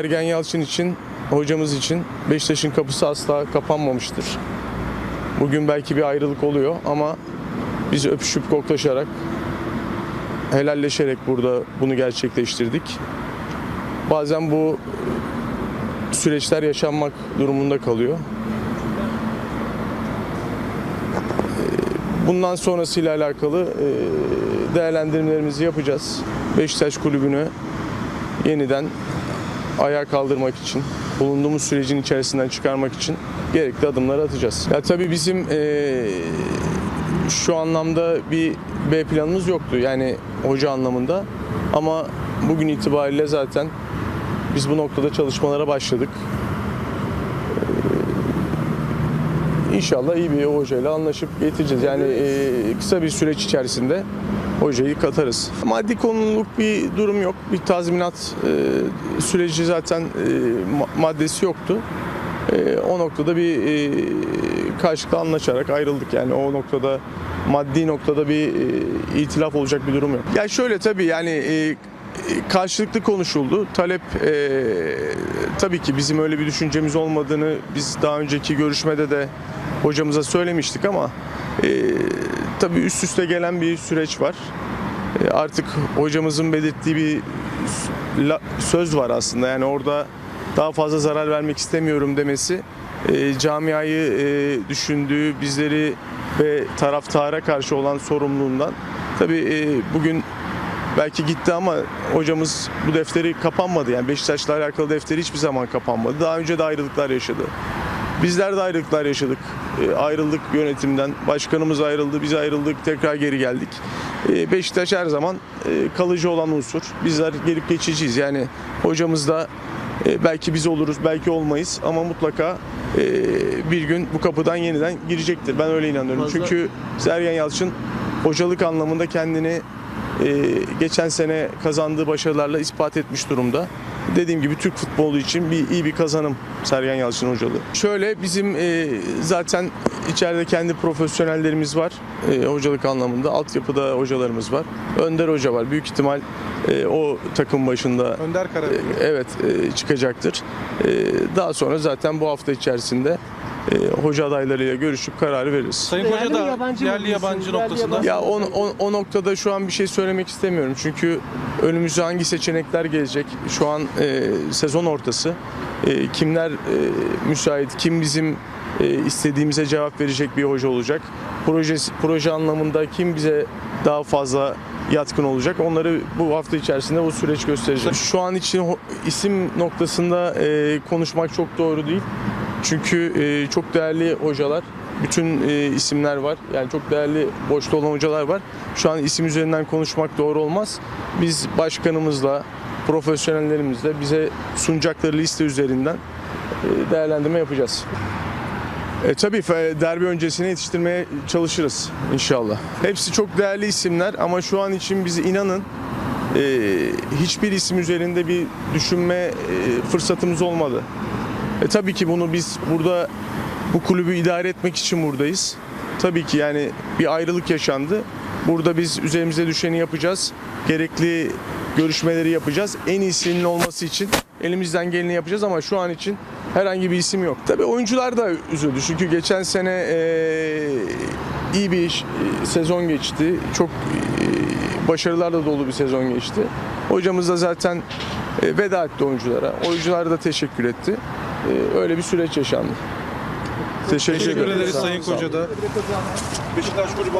Ergen Yalçın için, hocamız için Beşiktaş'ın kapısı asla kapanmamıştır. Bugün belki bir ayrılık oluyor ama biz öpüşüp koklaşarak, helalleşerek burada bunu gerçekleştirdik. Bazen bu süreçler yaşanmak durumunda kalıyor. Bundan sonrasıyla alakalı e, değerlendirmelerimizi yapacağız. Beşiktaş Kulübü'nü yeniden ayağa kaldırmak için, bulunduğumuz sürecin içerisinden çıkarmak için gerekli adımları atacağız. Ya tabii bizim eee, şu anlamda bir B planımız yoktu yani hoca anlamında ama bugün itibariyle zaten biz bu noktada çalışmalara başladık. İnşallah iyi bir hocayla anlaşıp getireceğiz. Yani eee, kısa bir süreç içerisinde hocayı katarız. Maddi konuluk bir durum yok. Bir tazminat e, süreci zaten e, ma- maddesi yoktu. E, o noktada bir e, karşılıklı anlaşarak ayrıldık. Yani o noktada maddi noktada bir e, itilaf olacak bir durum yok. Ya şöyle tabii yani e, karşılıklı konuşuldu. Talep e, tabii ki bizim öyle bir düşüncemiz olmadığını biz daha önceki görüşmede de hocamıza söylemiştik ama e, tabii üst üste gelen bir süreç var. E, artık hocamızın belirttiği bir söz var aslında. Yani orada daha fazla zarar vermek istemiyorum demesi e, camiayı e, düşündüğü, bizleri ve taraftara karşı olan sorumluluğundan. Tabii e, bugün belki gitti ama hocamız bu defteri kapanmadı. Yani Beşiktaş'la alakalı defteri hiçbir zaman kapanmadı. Daha önce de ayrılıklar yaşadı. Bizler de ayrılıklar yaşadık. E, ayrıldık yönetimden. Başkanımız ayrıldı, biz ayrıldık, tekrar geri geldik. E, Beşiktaş her zaman e, kalıcı olan unsur. Bizler gelip geçiciyiz. Yani hocamız da e, belki biz oluruz, belki olmayız ama mutlaka e, bir gün bu kapıdan yeniden girecektir. Ben öyle inanıyorum. Fazla- Çünkü Sergen Yalçın hocalık anlamında kendini e, geçen sene kazandığı başarılarla ispat etmiş durumda. Dediğim gibi Türk futbolu için bir iyi bir kazanım Sergen Yalçın hocalığı. Şöyle bizim e, zaten içeride kendi profesyonellerimiz var e, hocalık anlamında. Altyapıda hocalarımız var. Önder Hoca var. Büyük ihtimal e, o takım başında Önder Kara. e, evet e, çıkacaktır. E, daha sonra zaten bu hafta içerisinde e, hoca adaylarıyla görüşüp kararı veririz. Sayın Yerli Koca da yabancı mı yerli yabancı noktasında. Ya o, o, o noktada şu an bir şey söylemek istemiyorum. Çünkü önümüze hangi seçenekler gelecek? Şu an e, sezon ortası. E, kimler e, müsait, kim bizim e, istediğimize cevap verecek bir hoca olacak? Proje, proje anlamında kim bize daha fazla yatkın olacak? Onları bu hafta içerisinde bu süreç gösterecek. Şu an için isim noktasında e, konuşmak çok doğru değil. Çünkü e, çok değerli hocalar, bütün e, isimler var. Yani çok değerli boşta olan hocalar var. Şu an isim üzerinden konuşmak doğru olmaz. Biz başkanımızla, profesyonellerimizle bize sunacakları liste üzerinden e, değerlendirme yapacağız. E, tabii derbi öncesine yetiştirmeye çalışırız inşallah. Hepsi çok değerli isimler ama şu an için bizi inanın e, hiçbir isim üzerinde bir düşünme e, fırsatımız olmadı. E, tabii ki bunu biz burada bu kulübü idare etmek için buradayız. Tabii ki yani bir ayrılık yaşandı. Burada biz üzerimize düşeni yapacağız. Gerekli görüşmeleri yapacağız. En iyisinin olması için elimizden geleni yapacağız ama şu an için herhangi bir isim yok. Tabii oyuncular da üzüldü. Çünkü geçen sene e, iyi bir e, sezon geçti. Çok e, başarılarla dolu bir sezon geçti. Hocamız da zaten e, veda etti oyunculara. Oyuncular da teşekkür etti. E, öyle bir süreç yaşandı. Teşekkür, Teşekkür ederiz Sayın sağ olun. Koca da. Beşiktaş Kulübü